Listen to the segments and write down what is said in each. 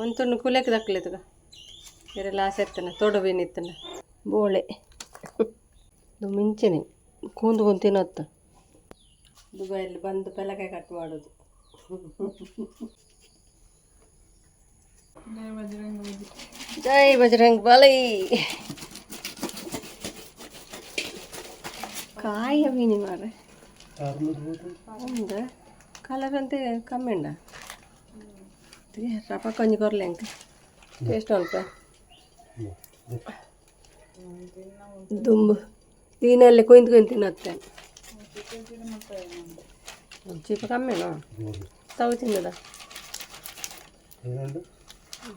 ಒಂದು ತುಂಡು ಕುಲೆಕ್ ದಕ್ಕಲಿತಗ ಬೇರೆಲ್ಲ ಆಸೆ ಇರ್ತಾನೆ ತೊಡು ಬೀನಿತ್ತನ ಬೋಳೆ. ಇದು ಮಿಂಚನೆ. ಕೂಂದು ಕೂಂದು ತಿನ್ನೋತ್ತು ದುಬೈಯಲ್ಲಿ ಬಂದು ಪೆಲಕಾಯಿ ಕಟ್ ಮಾಡೋದು. ಜೈ ಬಜರಂಗ್ ಬಲೈ. ಕಾಯ ಮೀನಿ ಮಾರೆ ಒಂದು ಕಲರ್ ಅಂತ ಕಮ್ಮಿ ಉಂಡ ರಪ ಕೊಂಚ ಕೊರ್ಲೆ ಅಂಕ ಟೇಸ್ಟ್ ಅಲ್ಪ ದುಂಬು ದೀನಲ್ಲಿ ಕೊಯ್ದು ಕೊಯ್ದು ತಿನ್ನತ್ತೆ ಚೀಪ ಕಮ್ಮಿನೋ ತವ ತಿನ್ನದ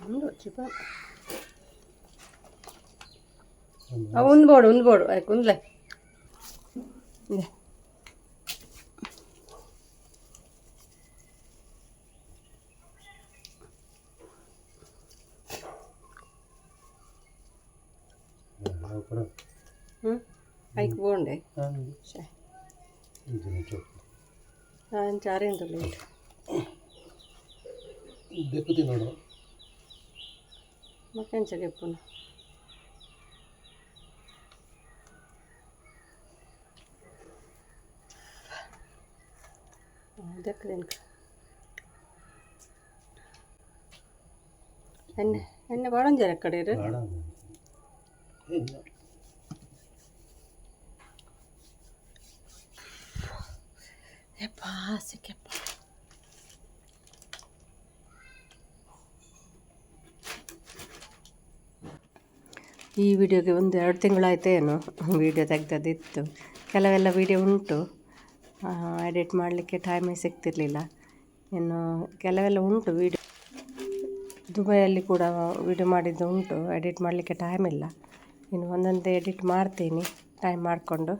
ಒಂದು ಚೀಪ ಒಂದು ಬೋಡು ಒಂದು ಬೋಡು ಆಯ್ತು ಒಂದ್ಲೆ పైకి పోండి ఆయన చారేంత లేట్ దెబ్బ తిన్నాడు మాకేం చెప్పు దెక్క తినక എന്നെ എന്നെ പാടം ചേരക്കടേര് ಯಪ್ಪ ಈ ವಿಡಿಯೋಗೆ ಒಂದು ಎರಡು ತಿಂಗಳಾಯ್ತೇನು ವಿಡಿಯೋ ತೆಗ್ದದಿತ್ತು ಕೆಲವೆಲ್ಲ ವಿಡಿಯೋ ಉಂಟು. ಎಡಿಟ್ ಮಾಡಲಿಕ್ಕೆ ಟೈಮೇ ಸಿಗ್ತಿರಲಿಲ್ಲ. ಇನ್ನು ಕೆಲವೆಲ್ಲ ಉಂಟು ವಿಡಿಯೋ. ದುಬೈಯಲ್ಲಿ ಕೂಡ ವಿಡಿಯೋ ಮಾಡಿದ್ದು ಉಂಟು. ಎಡಿಟ್ ಮಾಡಲಿಕ್ಕೆ ಟೈಮ್ ಇಲ್ಲ. ಇನ್ನು ಒಂದೊಂದೇ ಎಡಿಟ್ ಮಾಡ್ತೀನಿ. ಟೈಮ್ ಮಾಡಿಕೊಂಡು.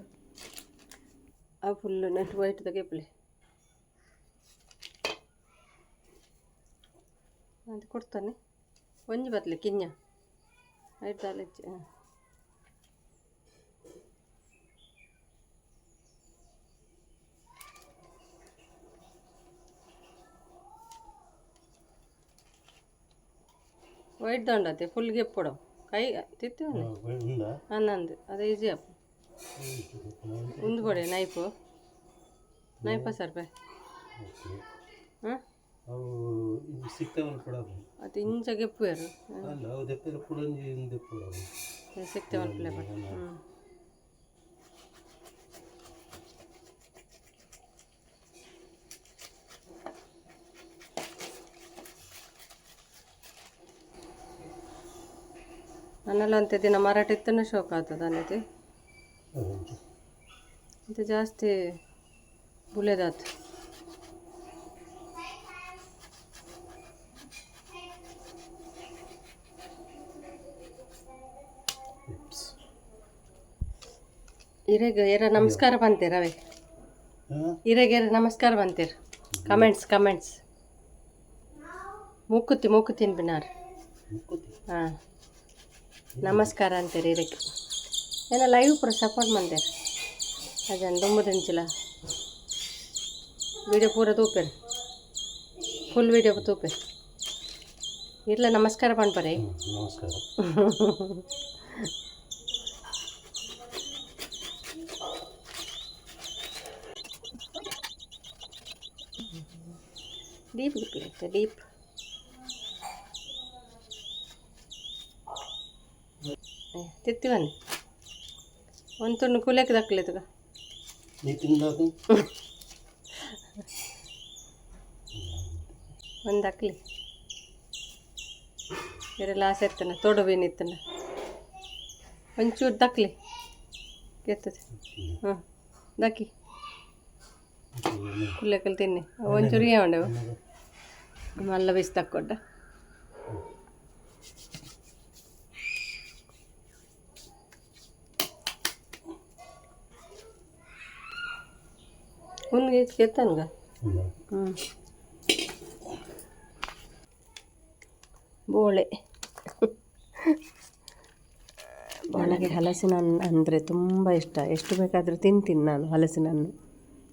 ಆ ಫುಲ್ ನೆಟ್ ವೈಟ್ ತೆಗೆಪ್ಲಿ ಅದು ಕೊಡ್ತಾನೆ ಒಂಜಿ ಬತ್ತಲೆ ಕಿಂಜ ಐದು ದಾಲ್ ಹೆಚ್ಚು ಹಾಂ ವೈಟ್ ದಂಡತೆ ಫುಲ್ ಗೆಪ್ಪಡು ಕೈ ತಿತ್ತೇವೆ ఉందా ಅನ್ನಂದು ಅದು ಈಸಿ ಅಪ್ಪ ಉಂದು ಕೊಡೆ ನೈಫು ನೈಫ ಸರ್ ರೂಪಾಯಿ ಹಾಂ ಅವು ಇವು ಸಿಗ್ತಾವಲ್ಲ ಕೊಡೋದು ಅದು ಇಂಚ ಅಲ್ಲ ಅವು ಬಟ್ ನನ್ನೆಲ್ಲ ಅಂತೆ ದಿನ ಮರಾಠ ಇತ್ತನೇ ಶೋಕ ಆಗ್ತದ ಅನ್ನತಿ. ಇದು ಜಾಸ್ತಿ ಬುಲೆದಾತು. ಇರೆಗೆ ಎರ ನಮಸ್ಕಾರ ಬಂತೀರ ಅವೇ ಹಾ? ಇರೆಗೆ ನಮಸ್ಕಾರ ಬಂತೀರ ಕಮೆಂಟ್ಸ್ ಕಮೆಂಟ್ಸ್ ಮೂಕುತ್ತಿ ಮೂಕುತ್ತೀನಿ ಬಿನಾರ್. ಹಾಂ. ನಮಸ್ಕಾರ ಅಂತೀರಿ ಇದಕ್ಕೆ ಏನ ಲೈವ್ ಪೂರ ಸಪೋರ್ಟ್ ಮಾಡ್ತೀರಿ ಅದನ್ನು ದುಂಬು ದಿಂಚಿಲ್ಲ ವಿಡಿಯೋ ಪೂರ ತೂಪೇರ್ ಫುಲ್ ವಿಡಿಯೋ ತೂಪೇರ್ ಇರ್ಲ ನಮಸ್ಕಾರ ಪಣ್ಪರಿ ನಮಸ್ಕಾರ ಡೀಪ್ ಗಿಪ್ಲೆ ಡೀಪ್ ತಿತ್ತಿವನಿ. ಒಂದು ತುಂಡು ಕುಲೆಕ್ ದಕ್ಕಲಿತಗ ನೀ ತಿಂದಾಗ ಒಂದು ಹಾಕ್ಲಿ ಬೇರೆಲ್ಲ ಆಸೆ ಇರ್ತಾನೆ ತೋಡು ಬೀನ್ ಇತ್ತಾನೆ ಒಂಚೂರು ದಕ್ಲಿ. ಕೆತ್ತದೆ. ಹ್ಞೂ ದಕ್ಕಿ ಕುಲ್ಲೆಕಲ್ ತಿನ್ನಿ. ಒಂಚೂರು ಏವಂಡೆವು ಮಲ್ಲ ಬಿಸಿ ತಕ್ಕೊಂಡ ಒಂದು ಕೆತ್ತನ್ಗ ಇಲ್ಲ. ಹ್ಞೂ ಬೋಳೆ ನನಗೆ ಹಲಸಿನ ಹಣ್ಣು ಅಂದರೆ ತುಂಬ ಇಷ್ಟ ಎಷ್ಟು ಬೇಕಾದರೂ ತಿಂತೀನಿ ನಾನು ಹಲಸಿನ ಹಣ್ಣು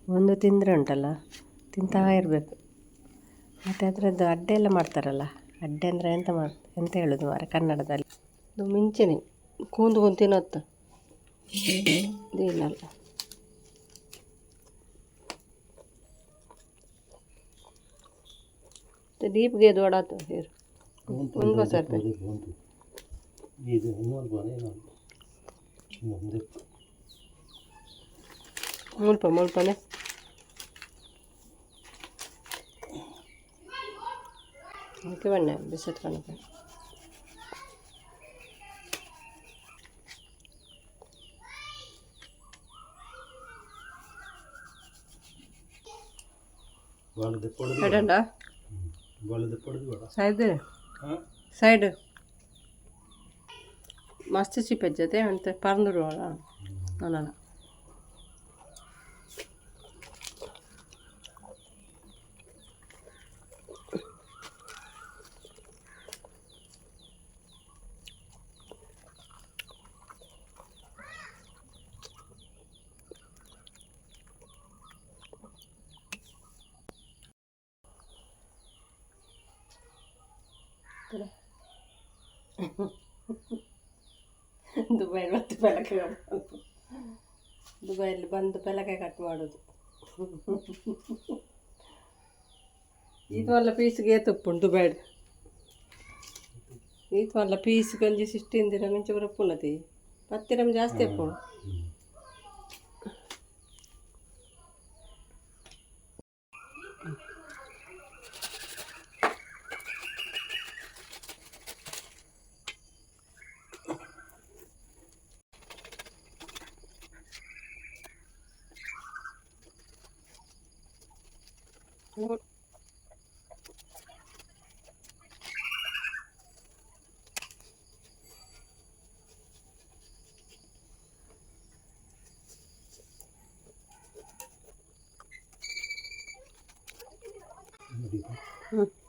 ಒಂದು ತಿಂದರೆ ಉಂಟಲ್ಲ ತಿಂತಾ ಇರಬೇಕು ಮತ್ತು ಅದರದ್ದು ಅಡ್ಡೆ ಎಲ್ಲ ಮಾಡ್ತಾರಲ್ಲ ಅಡ್ಡೆ ಅಂದರೆ ಎಂತ ಮಾಡ ಎಂತ ಹೇಳೋದು ಮಾರೆ ಕನ್ನಡದಲ್ಲಿ? ಇದು ಮಿಂಚಿನಿ ಕೂಂದು ಕೂಂದು ತಿನ್ನತ್ತ ಇಲ್ಲ ದೀಪ್ಗೆ ಹೇರು ಇದು ಇನ್ನೊಂದು ಬಾನೆ ಮುಂದೆ ಮುಲ್ಪ ಮುಲ್ಪನೆ. கிவண்ண இப்படி செட் பண்ணிப்பேன் சைடண்டா సైడ్ సైడ్ మస్తు చూపించదే అంతే పరందరు అలా ಪರಂದರು ಮತ್ತೆ ಪೆಲಕೆ ದುಬೈಯಲ್ಲಿ ಬಂದು ಪೆಲಕೆ ಕಟ್ ಮಾಡೋದು. ಇದು ವಲ್ಲ ಪೀಸ್ಗೆ ಏತುಪ್ಪುಂಡು ಬೇಡ. ಇದು ವಲ್ಲ ಪೀಸ್ ಗಂಜಿ ಸಿಷ್ಟಿಂದಿರ ಮಿಂಚು ಬರಪ್ಪುನತಿ ಪತ್ತಿರಮ್ ಜಾಸ್ತಿ ಅಪ್ಪು What? Mm-hmm.